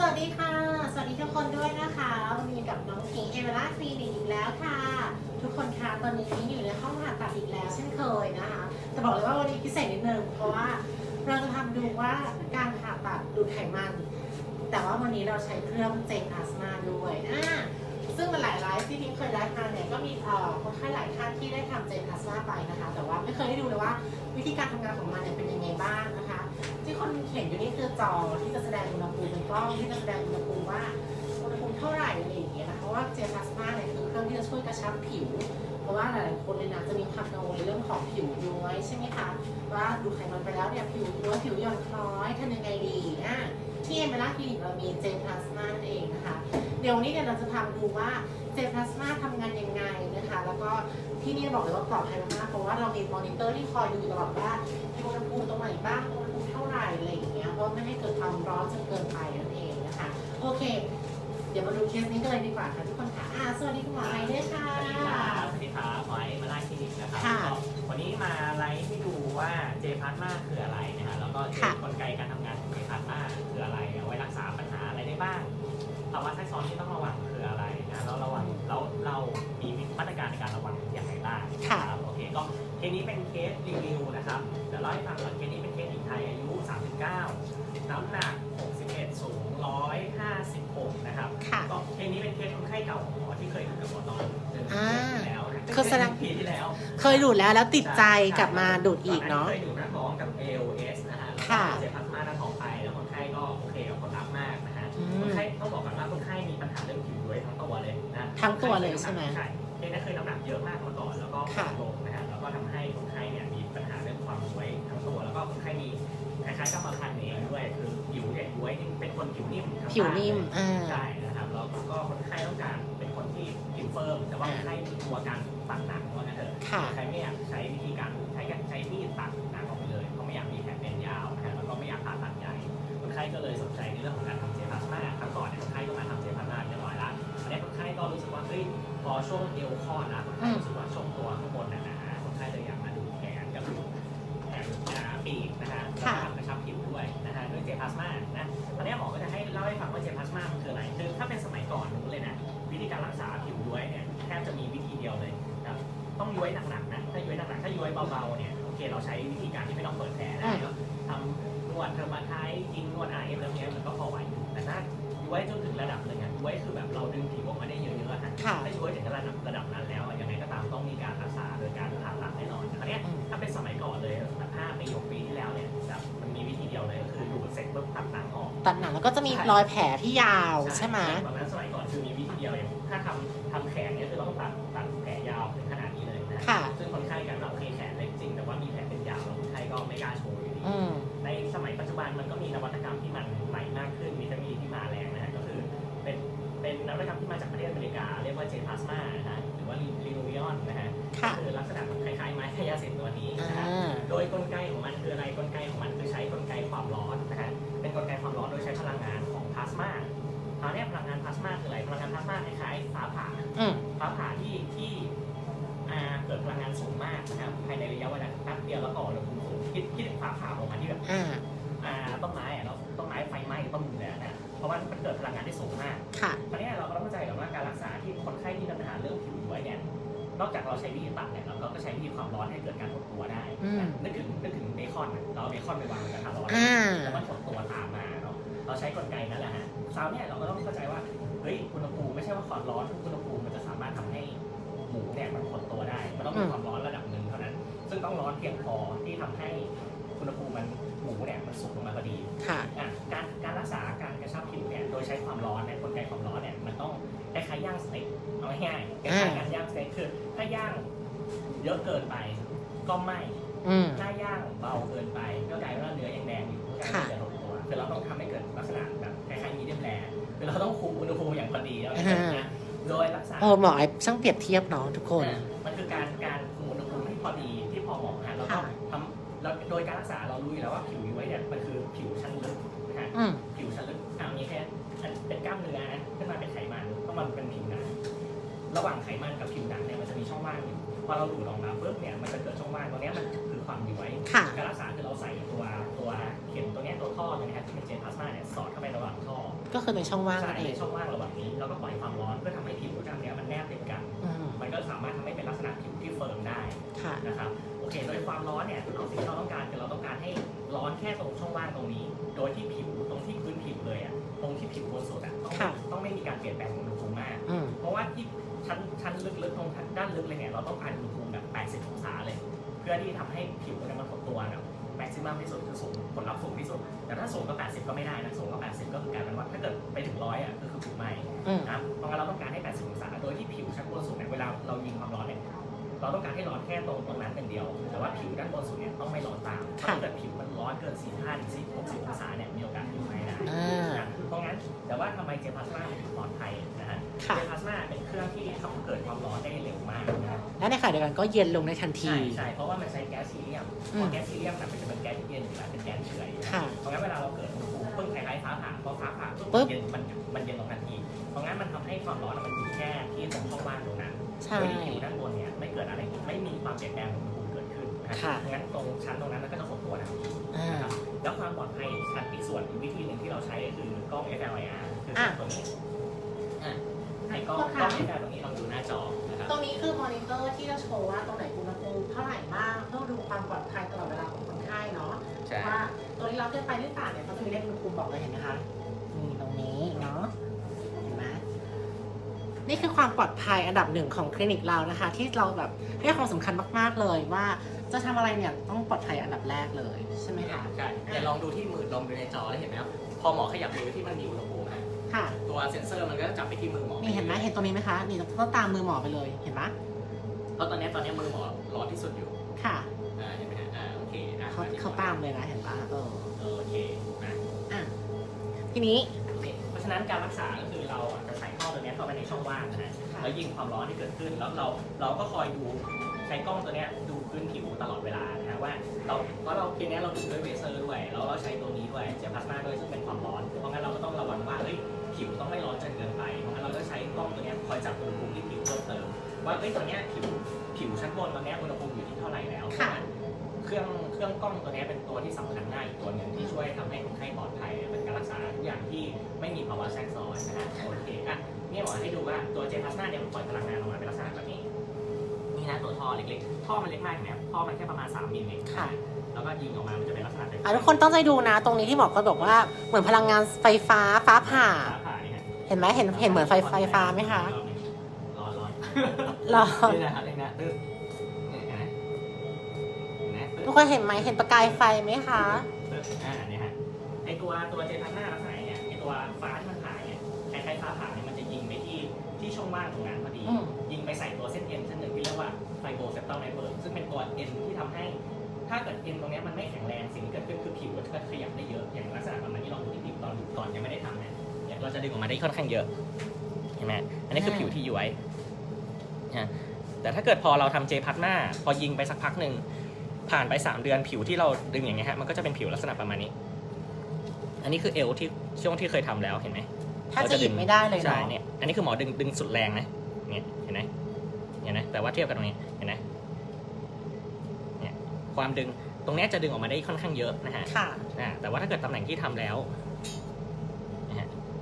สวัสดีค่ะ สวัสดีทุกคนด้วยนะคะ วันนี้กับน้องพิงเอเวล่าคลินิกอีกแล้วค่ะ ทุกคนคะตอนนี้พิงอยู่ในห้องผ่าตัดอีกแล้วเช่นเคยนะคะ จะบอกเลยว่าวันนี้พิเศษนิดนึงเพราะว่าเราจะทำดูว่าการผ่าตัดดูดไขมัน แต่ว่าวันนี้เราใช้เครื่องเจนพลาสมาด้วยอ่าซึ่งมันหลายไลฟ์ที่พิงเคยไลฟ์มาเนี่ยก็มีเอ่อคนไข้หลายท่านที่ได้ทำเจนพลาสมาไปนะคะ แต่ว่าไม่เคยได้ดูเลยว่าวิธีการทำงานของมันเนี่ยเป็นยังไงบ้างนะคะ ที่คนเห็นอยู่นี่คือจอที่จะแสดงอุณหภูมิเป็นกล้องที่จะแสดงอุณหภูมิว่าอุณหภูมิเท่าไหร่อะไรอย่างเงี้ยนะเพราะว่าเจลพลาสมาเนี่ยคือเครื่องที่จะช่วยกระชับผิว เพราะว่าหลายๆคนเลยนะจะมีความกังวลในเรื่องของผิวย้วยใช่ไหมคะว่าดูไขมันไปแล้วเนี่ยผิวย้วยผิวหย่อนคล้อยทำยังไงดีอะที่เอเมล่าคลินิกเรามีเจลพลาสมานั่นเองนะคะเดี๋ยวนี้เนี่ยเราจะพาดูว่าเจลพลาสมาทำงานยังไงนะคะ แล้วก็ที่นี่บอกเลยว่าปลอดภัยมากเพราะว่าเรามีมอนิเตอร์ที่คอยดูตลอดว่าอุณหภูมิตรงไหนบ้าง ร่อะไรอย่างเงี้ยเพราะไม่ให้เกิดความร้อนจนเกินไปนั่นเองนะคะโอเค เดี๋ยวมาดูเคสนี้กันเลยดีกว่าค่ะทุกคนค่ะอ่าสวัสดีคุณหมอไอด้วยค่ะ สวัสดีครับสวัสดีครับหมอไอ้มาล่าคลินิกนะครับค่ะก็วันนี้มาไลฟ์ให้ดูว่าเจพาร์มาคืออะไรนะฮะแล้วก็เจค่ะกลไกการทำงานของเจพาร์มาคืออะไรเอาไว้รักษาปัญหาอะไรได้บ้างภาวะแทรกซ้อนที่ต้องระวังคืออะไรนะแล้วระวังแล้วเรามีมาตรการในการระวังอย่างไรบ้างค่ะรับโอเคก็ เคสนี้เป็นเคสรีวิวนะครับเดี๋ยวเล่าให้ฟังก่อนเคสนี้เป็นเคสหญิงไทยอายุ 39 น้ำหนัก 61 สูง 156 นะครับค่ะก็เคสนี้เป็นเคสคนไข้เก่าของหมอที่เคยดูกับหมอตอนเดือนอ่า ที่แล้วนะคือแสดง ปีที่แล้ว เคยดูดแล้วแล้วติดใจกลับมาดูดอีกเนาะ เคยดูดหน้าท้องกับ AOS นะฮะแล้วก็ค่ะเจ็บพลาสมาหน้าท้องไปแล้วคนไข้ก็โอเคกับผลลัพธ์มากนะฮะ อืคนมไข้ต้องบอกก่อนว่าคนไข้มีปัญหาเรื่องผิวด้วยทั้งตัวเลยนะทั้งตัวเลยใช่ไหมใช่เคสนั้นเคยน้ำหนักเยอะมากมาก่อนแล้วก็ค่ะลงนะฮะแล้ว ก็ทำให้คนไข้เนี่ยมีปัญหาเรื่องความย้วยทั้งตัวแล้วก็คนไข้มีคล้ายๆกับประคันเองด้วยคือผิวเนี่ยย้วยนี่เป็นคนผิวนิ่มทั้งผิวบ้านนิ่มเลยอ่าใช่นะครับแล้วก็คนไข้ต้องการเป็นคนที่ผิวเฟิร์มแต่ว่าคนไข้กลัวการตัดหนังว่างั้นเถอะค่ะใครไม่อยากใช้วิธีการใช้ใช้มีดตัดหนังออกไปเลยเขาไม่อยากมีแผลเป็นยาวนะฮะแล้วก็ไม่อยากผ่าตัดใหญ่คนไข้ก็เลยสนใจในเรื่องของการทำเจลพลาสมาครั้งก่อนเนี่ยคนไข้ก็มาทำเจลพลาสมาเรียบร้อยแล้วอันนี้คนไข้ก็รู้สึกว่าเฮ้ยพอช่วงเอวคลอดนะคนไข้รู้สึกว่าช่วงตัวข้างบนน่ะ พลาสมานะตอนนี้หมอก็จะให้เล่าให้ฟังว่าเจลพลาสมามันคืออะไรคือถ้าเป็นสมัยก่อนนู้นเลยนะ วิธีการรักษาผิวย้วยเนี่ยแทบจะมีวิธีเดียวเลยนะครับต้องย้วยหนักๆนะถ้าย้วยหนักๆถ้าย้วยเบาๆเนี่ยโอเคเราใช้วิธีการที่ไม่ต้องเปิดแผลได้เนอะทำนวดเทอร์มาไทส์กินนวด RM แล้วเนี้ยมันก็พอไหวอยู่แต่ถ้าย้วยจนถึงระดับหนึ่งอะย้วยคือแบบเราดึงผิวออกมาได้เยอะๆอะค่ะถ้าย้วยถึงระดับระดับนั้นแล้วอะยังไงก็ตามต้องมีการรักษาโดยการผ่าตัดแน่นอนอันเนี้ยอืมถ้าเป็นสมัยก่อนเลยแบบ5ปี6ปีที่แล้ เสร็จปุ๊บตัดหนังออก ตัดหนังแล้วก็จะมีรอยแผลที่ยาวใช่ไหมตอนนั้นสมัยก่อนคือมีวิธีเดียวเองถ้าทำทำแขนเนี่ยคือต้องตัดตัดแผลยาวถึงขนาดนี้เลยนะค่ะซึ่งคนไข้กันเราโอเคแขนเล็กจริง แต่ว่ามีแผลเป็นยาวแล้วคนไข้ก็ไม่กล้าโชว์อยู่ดีอืมในสมัยปัจจุบันมันก็มีนวัตกรรมที่มันใหม่มากขึ้นมีเทคโนโลยีที่มาแรงนะฮะก็คือเป็นเป็นนวัตกรรมที่มาจากประเทศอเมริกา เรียกว่าเจพลาสมานะฮะหรือ ว่าลีโนวิออนนะฮะค่ะคือลักษณะคล้ายๆไม้ขยะเศษตัวนี้นะฮะอ่าโดยกลไกของมันคืออะไรกลไกของมันคือใช้กลไกความร้อนนะฮะเป็นกลไกความร้อนโดยใช้พลังงานของพลาสมาคราวเนี้ยพลังงานพลาสมาคืออะไรพลังงานพลาสมาคล้ายๆฟ้าผ่าอืมฟ้าผ่าที่ที่อ่าเกิดพลังงานสูงมากนะครับภายในระยะเวลาแป๊บเดียวแล้วก็อุณหภูมิสูงคิดคิดถึงฟ้าผ่าออกมาที่แบบอ่าอ่าต้นไม้อะเนาะต้นไม้ไฟไหม้ต้นเลยอะนะเพราะว่ามันเกิดพลังงานที่สูงมากค่ะคราวเนี้ยเราก็ต้องเข้าใจก่อนว่าการรักษาที่คนไข้ที่มีปัญหาเรื่องผิวย้วยเนี่ยนอกจากเราใช้วิธีตัดเนี่ยเราก็ใช้วิธีความร้อนให้เกิดการหดตัวได้อืมนึกถึงนึกถึงเบคอนอะเราเอาเบคอนไปวางบนกระทะร้อนอ่าแล้วมันหดตัวตามมาเนาะเราใช้กลไกนั่นแหละฮะคราวเนี้ยเราก็ต้องเข้าใจว่าเฮ้ยอุณหภูมิไม่ใช่ว่าความร้อนทุกอุณหภูมิมันจะสามารถทำให้หมูเนี่ยมันหดตัวได้ มันต้องมีความร้อนระดับหนึ่งเท่านั้น ซึ่งต้องร้อนเพียงพอที่ทำให้อุณหภูมิมันห มูเนี่ยมันสุกลงมาพอดีค่ะอะการการรักษาการกระชับผิวเนี่ยโดยใช้ความร้อนเนี่ยกลไกความร้อนเนี่ยมันต้องคล้ายๆย่างสเต็กเอาง่ายๆคล้ายๆการย่างสเต็กคือถ้าย่างเยอะเกินไปก็ไหม้อืมถ้าย่างเบาเกินไปก็กลายเป็นว่าเนื้อยังแดงอยู่ก็กลายเป็นจะหดตัวคือเราต้องทำให้เกิดลักษณะแบบคล้ายๆมีเดียมแรคือเราต้องคุมอุณหภูมิอย่างพอดีแล้วนะโดยรักษาโอ้หมอไอช่างเปรียบเทียบเนาะทุกคนอะมันคือการการคุมอุณหภูมิที่พอดีที่พอเหมาะฮะเราต้องค่ะ ทำเราโดยการรักษาเรารู้ อยู่แล้วว่าผิวย้วยเนี่ยมันคือผิวชั้นลึกนะฮะอืมผิวชั้นลึกอ่ามีแค่อันเป็นกล้ามเนื้อนะขึ้นมาเป็นไขมันต้องมันเป็นผิวหนังระหว่างไขมันกับผิวหนังเนี่ยมันจะมีช่องว่างอยู่พอเราดูดออกมาปุ๊บเนี่ยมันจะเกิดช่องว่างตรงเนี้ยมันคือความย้วยค่ะ การรักษาคือเราใส่ตัวตัวเข็มตัวเนี้ยตัวท่อองนะฮะที่เป็นเจพลาส ก็คือในช่องว่างใช่นั่นเอในงช่องว่างระหว่างนี้แล้วก็ปล่อยความร้อนเพื่อทำให้ผิวกล้ามเนื้อมันแนบติดกัน อืมมันก็สามารถทำให้เป็นลักษณะผิวที่เฟิร์มได้ค่ะ นะครับโอเคโดยความร้อนเนี่ยเราสิ่งที่เราต้องการคือเราต้องการให้ร้อนแค่ตรงช่องว่างตรงนี้ โดยที่ผิวตรงที่พื้นผิวเลยอะตรงที่ผิวบนสุดอะต้องค่ะ ต้องไม่มีการเปลี่ยนแปลงของอุณหภูมิมาก อืมเพราะว่าที่ชั้นชั้นลึกๆตรงด้านลึกเลยเนี่ยเราต้องการอุณหภูมิแบบ 80 องศาเลย เพื่อที่ทำให้ผิวเนี่ยมันหดตัวแบบ แม็กซิมัมที่สุดคือสูงผลลัพธ์สูงที่สุด แต่ถ้าสูงกว่า 80 ก็ไม่ได้นะสูงกว่า 80 ก็คือกลายเป็นว่าถ้าเกิดไปถึงร้อยอะก็คือผิวไหม้อืมนะเพราะงั้นเราต้องการให้ 80 องศา โดยที่ผิวชั้นบนสุดเนี่ยเวลาเรายิงความร้อนเนี่ยเราต้องการให้ร้อนแค่ตรงตรงนั้นเป็นเดียว แต่ว่าผิวด้านบนสุดเนี่ยต้องไม่ร้อนตามเพราะถ้าเกิดผิวมันร้อนเกิน 45ถึง60องศาเนี่ยมีโอกาสผิวไหม้ได้อ่านะเพราะงั้นแต่ว่าทำไมเจพลาสมาถึงปลอดภัยนะฮะค่ะเจพลาสมาเป็นเครื่องที่ทำให้เกิดความร้อนได้เร็วมากนะและในขณะเดียวกันก็เย็นลงในทันที ใช่ใช่เพราะว่ามันใช้แก๊สฮีเลียมอืมพอแก๊สฮีเลียมเนี่ยมันจะเป็นแก๊สที่เย็นอยู่แล้วเป็นแก๊สเฉยค่ะ เพราะงั้นเวลาเราเกิดอุณหภูมิปึ้งคล้ายๆฟ้าผ่าพอฟ้าผ่าปึ๊ปุ๊บบเย็นมันมันเย็นลงทันที เพราะงั้นมันทำให้ความร้อนมันอยู่แค่ที่ตรงช่องว่างตรงนั้นใช่ โดยที่ผิวด้านบนเนี่ยไม่เกิดอะไรไม่มีความเปลี่ยนแปลงของอุณหภูมิเกิดขึ้นนะค่ะ เพราะงั้นตรงชั้นตรงนั้นมันก็จะหดตัวทันทีอ่านะครับแล้วความปลอดภัยชั้นอีกส่วนอีกวิธีหนึ่งที่เราใช้ก็คือกล้อง FLIR คือออะ ตัวนี้อะไอ้กล้องกล้อง FLIR ตรงนี้ลองดูหน้าจอนะครับ ตรงนี้คือมอนิเตอร์ที่จะโชว์ว่าตรงไหนอุณหภูมิเท่าไหร่บ้างเพื่อดูความปลอดภัยตลอดเวลา ใช่ ว่าตัวนี้เราเกินไปหรือเปล่าเนี่ยเขาจะมีเลขอุณหภูมิบอกเลยเห็นไหมคะนี่ตรงนี้เนาะเห็นไหมนี่คือความปลอดภัยอันดับหนึ่งของคลินิกเรานะคะ ที่เราแบบให้ความสำคัญมากๆเลยว่าจะทำอะไรเนี่ยต้องปลอดภัยอันดับแรกเลยใช่ไหมคะใช่เดี๋ยวลองดูที่มือลองดูในจอได้เห็นไหมครับพอหมอขยับมือที่มันมีอุณหภูมินะค่ะตัวเซ็นเซอร์มันก็จะจับไปที่มือหมอนี่เห็นไหมเห็นตรงนี้ไหมคะนี่ต้องตามมือหมอไปเลยเห็นไหมเพราะตอนนี้ตอนนี้มือหมอร้อนที่สุดอยู่ ค่ะ เคอะเขาเขาตามเลยนะเห็นปะเออโอเคนะอะทีนี้นี่เพราะฉะนั้นการรักษาก็คือเราอะจะใส่ท่อตัวเนี้ยเข้าไปในช่องว่างนะฮะค่ะ แล้วยิงความร้อนที่เกิดขึ้นแล้วเราเราก็คอยดูใช้กล้องตัวเนี้ยดูพื้นผิวตลอดเวลานะฮะว่าเราเพราะเราทีเนี้ยเราดูด้วยเวเซอร์ด้วยแล้วเราใช้ตัวนี้ด้วยเจลพลาสมาด้วยซึ่งเป็นความร้อนเพราะงั้นเราก็ต้องระวังว่าเฮ้ยผิวต้องไม่ร้อนจนเกินไปเพราะงั้นเราก็ใช้กล้องตัวเนี้ยคอยจับอุณหภูมิที่ผิวเพิ่มเติมว่าเอ้ยตอนเนี้ยผิวผิวชั้นบนตอนเนี้ยอุณหภูมิอยู่ที่เท่าไหร่แล้ว ค่ะ เครื่อง เครื่องกล้องตัวเนี้ยเป็นตัวที่สำคัญมากอีกตัวหนึ่งที่ช่วยทำให้คนไข้ปลอดภัยเป็นการรักษาทุกอย่างที่ไม่มีภาวะแทรกซ้อนนะฮะโอเคอะเนี่ยหมอให้ดูว่าตัวเจพลาสมาเนี่ยมันปล่อยพลังงานออกมาเป็นลักษณะแบบนี้นี่นะตัวท่อเล็กๆท่อมันเล็กมากเห็นไหมท่อมันแค่ประมาณ 3มิลเองค่ะแล้วก็ยิงออกมา มันจะเป็นลักษณะเป็นอะทุกคนต้องใจดูนะ ตรงนี้ที่หมอก็บอกว่าเหมือนพลังงานไฟฟ้าฟ้าผ่าฟ้าผ่านี่ฮะเห็นไหมเห็นเห็นเหมือนไฟไฟฟ้าไหมคะร้อนร้อนรอนี่นะครับนี่นะตึ๊ดนี่เห็นไหมเห็นไหมตึ๊ด ทุกคนเห็นไหมเห็นประกายไฟไหมคะตึ๊ดอ่าเนี่ยฮะไอตัวตัวเจพันหน้าลักษณะเนี่ยไอตัวฟ้าที่มันผ่าเนี่ยคล้ายๆฟ้าผ่าเนี่ยมันจะยิงไปที่ที่ช่องว่างตรงนั้นพอดีอืมยิงไปใส่ตัวเส้นเอ็นเส้นหนึ่งที่เรียกว่าไฟโบเซปตัลไนเวิร์ซึ่งเป็นตัวเอ็นที่ทำให้ ถ้าเกิดเอ็นตรงเนี้ยมันไม่แข็งแรงสิ่งที่เกิดขึ้นคือผิวมันจะขยับได้เยอะอย่างลักษณะประมาณที่เราดูที่ผิวตอนก่อนยังไม่ได้ทำเนี่ยเนี่ยเราจะดึงออกมาได้ค่อนข้างเยอะเห็นไหมอันนี้คือผิวที่ย้วยนะแต่ถ้าเกิดพอเราทำเจพัดมาพอยิงไปสักพักหนึ่ง ผ่านไป 3 เดือนผิวที่เราดึงอย่างเงี้ยฮะมันก็จะเป็นผิวลักษณะประมาณนี้ อันนี้คือเอวที่ช่วงที่เคยทำแล้วเห็นไหมถ้าจะหยิบไม่ได้เลยใช่เนาะเนี่ยอันนี้คือหมอดึงดึงสุดแรงนะเนี่ยเห็นไหมเห็นไหมแต่ว่าเทียบกับตรงนี้เห็นไหมเนี่ยความดึงตรงเนี้ยจะดึงออกมาได้ค่อนข้างเยอะนะฮะค่ะอ่าแต่ว่าถ้าเกิดตำแหน่งที่ทำแล้วนะฮะ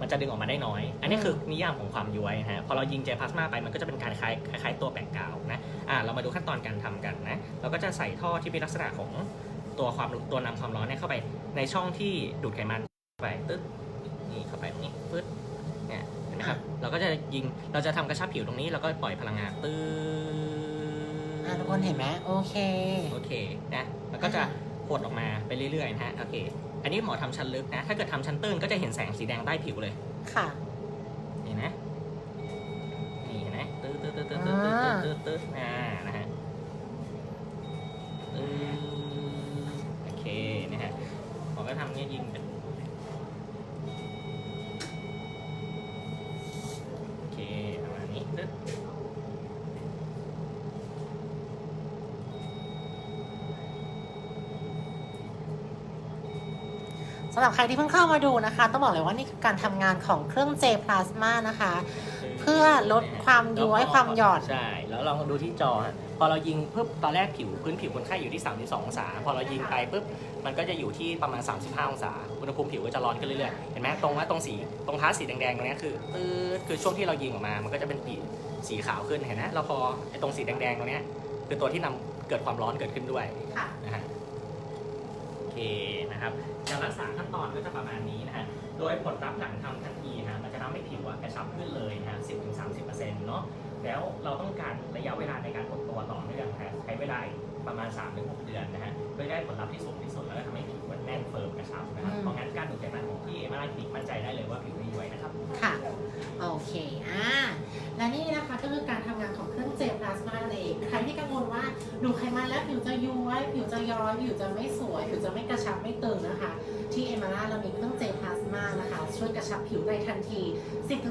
มันจะดึงออกมาได้น้อย อันนี้คือนิยามของความย้วยนะฮะ พอเรายิงเจพลาสมาไป มันก็จะเป็นการคล้ายคล้ายๆตัวแปะกาวนะ อ่า เรามาดูขั้นตอนการทำกันนะ เราก็จะใส่ท่อที่เป็นลักษณะของตัวความตัวนำความร้อนเนี่ยเข้าไปในช่องที่ดูดไขมันเข้าไปตึ๊ดนี่เข้าไปตรงนี้ปึ๊ดเนี่ยเห็นไหมครับ เราก็จะยิง เราจะทำกระชับผิวตรงนี้ แล้วก็ปล่อยพลังงานตื้ออะทุกคนเห็นไหมโอเค โอเค นะ มันก็จะหดออกมาไปเรื่อยๆนะฮะ โอเค อันนี้หมอทำชั้นลึกนะ ถ้าเกิดทำชั้นตื้นก็จะเห็นแสงสีแดงใต้ผิวเลย ค่ะ สำหรับใครที่เพิ่งเข้ามาดูนะคะ ต้องบอกเลยว่านี่คือการทำงานของเครื่อง J Plasma นะคะ เพื่อพื่อลดความย้วยความหย่อนใช่ แล้วลองดูที่จอฮะพอเรายิงปุ๊บตอนแรกผิวพื้นผิวคนไข้อยู่ที่ 32 องศา พอเรายิงไปปุ๊บมันก็จะอยู่ที่ประมาณ 35 องศา อุณหภูมิผิวก็จะร้อนขึ้นเรื่อยๆ เห็นไหมตรงว่าตรงสีตรงท้าสีแดงๆตรงเนี้ยคือปื๊ดคือช่วงที่เรายิงออกมา มันก็จะเป็นปีสีขาวขึ้นเห็นไหมแล้วพอไอ้ตรงสีแดงๆตรงเนี้ยคือตัวที่นำเกิดความร้อนเกิดขึ้นด้วยค่ะนะฮะโอ เคนะครับการรักษาขั้นตอนก็จะประมาณนี้นะฮะโดยผลลัพธ์หลังทำทันทีนะฮะมันจะทำให้ผิวอะกระชับขึ้นเลยนะฮะ10-30%เนาะแล้วเราต้องการระยะเวลาในการกดตัวต่อเนื่องนะฮะใช้เวลาประมาณ3-6เดือนนะฮะเพื่อได้ผลลัพธ์ที่สูงที่สุดแล้วก็ทำให้ผิว แน่นเฟิร์มกระชับนะครับอืมเพราะงั้นการดูดไขมันของที่เอมาราคลินิกมั่นใจได้เลยว่าผิวไม่ย้วยนะครับ ค่ะ โอเค อ่า และนี่นะคะก็คือการทำงานของเครื่องเจลพลาสมานั่นเองใครที่กังวลว่าดูดไขมันแล้วผิวจะย้วย ผิวจะย้อยผิวจะไม่สวย ผิวจะไม่กระชับไม่ตึงนะคะ ที่เอมาร่าเรามีเครื่องเจลพลาสมานะคะ ช่วยกระชับผิวในทันที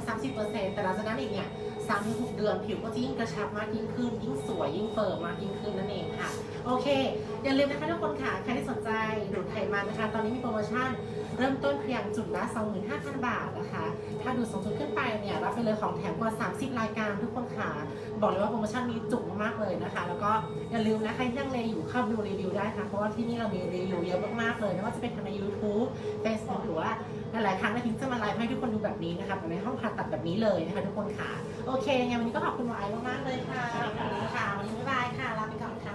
10-30%แต่หลังจากนั้นอีกเนี่ย สามสิบหกเดือนผิวก็จะยิ่งกระชับมากยิ่งขึ้น ยิ่งสวยยิ่งเฟิร์มมากยิ่งขึ้นนั่นเองค่ะ โอเค อย่าลืมนะคะทุกคนค่ะ ใครที่สนใจดูดไขมันนะคะ ตอนนี้มีโปรโมชั่น เริ่มต้นเพียงจุดละ25,000 บาทนะคะ ถ้าดูด2จุดขึ้นไปเนี่ยรับไปเลยของแถมกว่า 30 รายการทุกคนค่ะ บอกเลยว่าโปรโมชั่นนี้จุกมากๆเลยนะคะ แล้วก็อย่าลืมนะใครที่ยังเลอยู่เข้าดูรีวิวได้ค่ะเพราะว่าที่นี่เรามีรีวิวเยอะมากๆเลยไม่ว่าจะเป็นทางใน YouTube Facebook หรือว่าหลายๆครั้งนะพิงจะมาไลฟ์ให้ทุกคนดูแบบนี้นะคะในห้องผ่าตัดแบบนี้เลยนะคะทุกคนค่ะ โอเคยังไงวันนี้ก็ขอบคุณหมอไอซ์มากๆเลยค่ะขอบคุณค่ะวันนี้บ๊ายบายค่ะลาไปก่อนค่ะ